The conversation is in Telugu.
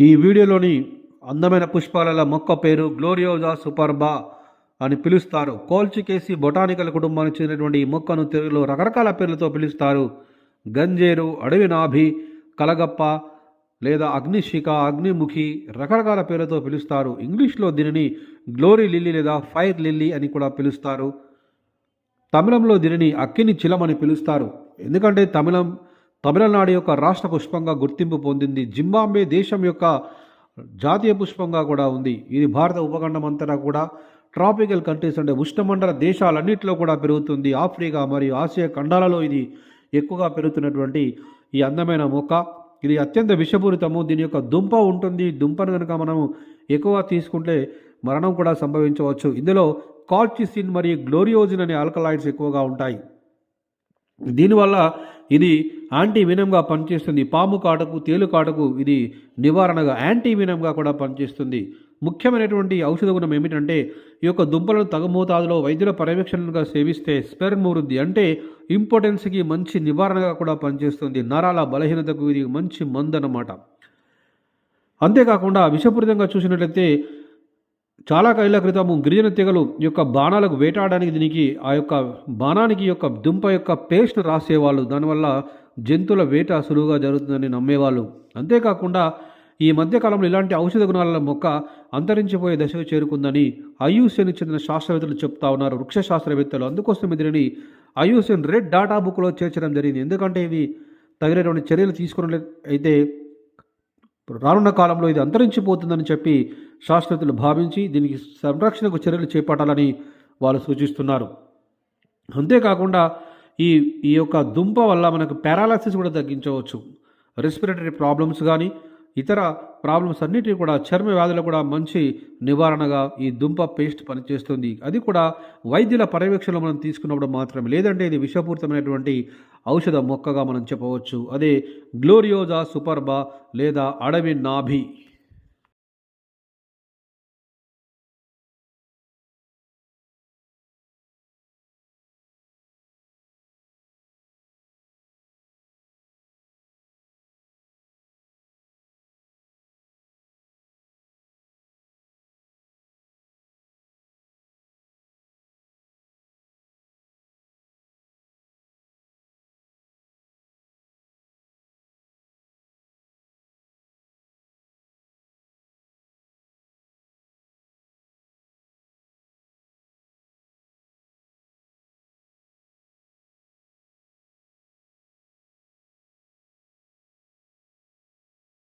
ఈ వీడియోలోని అందమైన పుష్పాల మొక్క పేరు గ్లోరియోజా సూపర్బా అని పిలుస్తారు. కోల్చికేసి బొటానికల్ కుటుంబానికి చెందినటువంటి ఈ మొక్కను తెలుగులో రకరకాల పేర్లతో పిలుస్తారు. గంజేరు అడవి నాభి కలగప్ప లేదా అగ్నిశిఖ అగ్నిముఖి రకరకాల పేర్లతో పిలుస్తారు. ఇంగ్లీష్లో దీనిని గ్లోరీ లిల్లీ లేదా ఫైర్ లిల్లీ అని కూడా పిలుస్తారు. తమిళంలో దీనిని అక్కిని చిలం అని పిలుస్తారు. ఎందుకంటే తమిళం తమిళనాడు యొక్క రాష్ట్ర పుష్పంగా గుర్తింపు పొందింది. జింబాబే దేశం యొక్క జాతీయ పుష్పంగా కూడా ఉంది. ఇది భారత ఉపఖండం అంతటా కూడా ట్రాపికల్ కంట్రీస్ అంటే ఉష్ణమండల దేశాలన్నింటిలో కూడా పెరుగుతుంది. ఆఫ్రికా మరియు ఆసియా ఖండాలలో ఇది ఎక్కువగా పెరుగుతున్నటువంటి ఈ అందమైన మొక్క. ఇది అత్యంత విషపూరితము. దీని యొక్క దుంప ఉంటుంది. దుంపను కనుక మనము ఎక్కువ తీసుకుంటే మరణం కూడా సంభవించవచ్చు. ఇందులో కాల్చిసిన్ మరియు గ్లోరియోజిన్ అనే ఆల్కలాయిడ్స్ ఎక్కువగా ఉంటాయి. దీనివల్ల ఇది యాంటీ వినంగా పనిచేస్తుంది. పాము కాటకు తేలు కాటకు ఇది నివారణగా యాంటీ వినంగా కూడా పనిచేస్తుంది. ముఖ్యమైనటువంటి ఔషధ గుణం ఏమిటంటే ఈ యొక్క దుంపలను తగు మోతాదులో వైద్యుల పర్యవేక్షణగా సేవిస్తే స్పెర్మ్ వృద్ధి అంటే ఇంపార్టెన్స్కి మంచి నివారణగా కూడా పనిచేస్తుంది. నరాల బలహీనతకు ఇది మంచి మందు అన్నమాట అంతేకాకుండా విషపూరితంగా చూసినట్లయితే చాలా కైల క్రితము గిరిజన తెగలు యొక్క బాణాలకు వేటాడడానికి దీనికి ఆ యొక్క బాణానికి యొక్క దుంప యొక్క పేస్ట్ రాసేవాళ్ళు. దానివల్ల జంతువుల వేట సులువుగా జరుగుతుందని నమ్మేవాళ్ళు. అంతేకాకుండా ఈ మధ్యకాలంలో ఇలాంటి ఔషధ గుణాల మొక్క అంతరించిపోయే దశకు చేరుకుందని ఐయుసిఎన్కి చెందిన శాస్త్రవేత్తలు చెప్తా ఉన్నారు. వృక్ష శాస్త్రవేత్తలు అందుకోసం దీనిని ఐయుసిఎన్ రెడ్ డాటా బుక్లో చేర్చడం జరిగింది. ఎందుకంటే ఇవి తగినటువంటి చర్యలు తీసుకున్నట్లయితే ఇప్పుడు రానున్న కాలంలో ఇది అంతరించిపోతుందని చెప్పి శాస్త్రతులు భావించి దీనికి సంరక్షణకు చర్యలు చేపట్టాలని వాళ్ళు సూచిస్తున్నారు. అంతేకాకుండా ఈ ఈ యొక్క దుంప వల్ల మనకు పారాలసిస్ కూడా తగ్గించవచ్చు. రెస్పిరేటరీ ప్రాబ్లమ్స్ కానీ ఇతర ప్రాబ్లమ్స్ అన్నిటికీ కూడా చర్మ వ్యాధులు కూడా మంచి నివారణగా ఈ దుంప పేస్ట్ పనిచేస్తుంది. అది కూడా వైద్యుల పర్యవేక్షణలో మనం తీసుకున్నప్పుడు మాత్రమే. లేదంటే ఇది విషపూరితమైనటువంటి ఔషధ మొక్కగా మనం చెప్పవచ్చు. అదే గ్లోరియోజా సూపర్బా లేదా అడవి నాభి.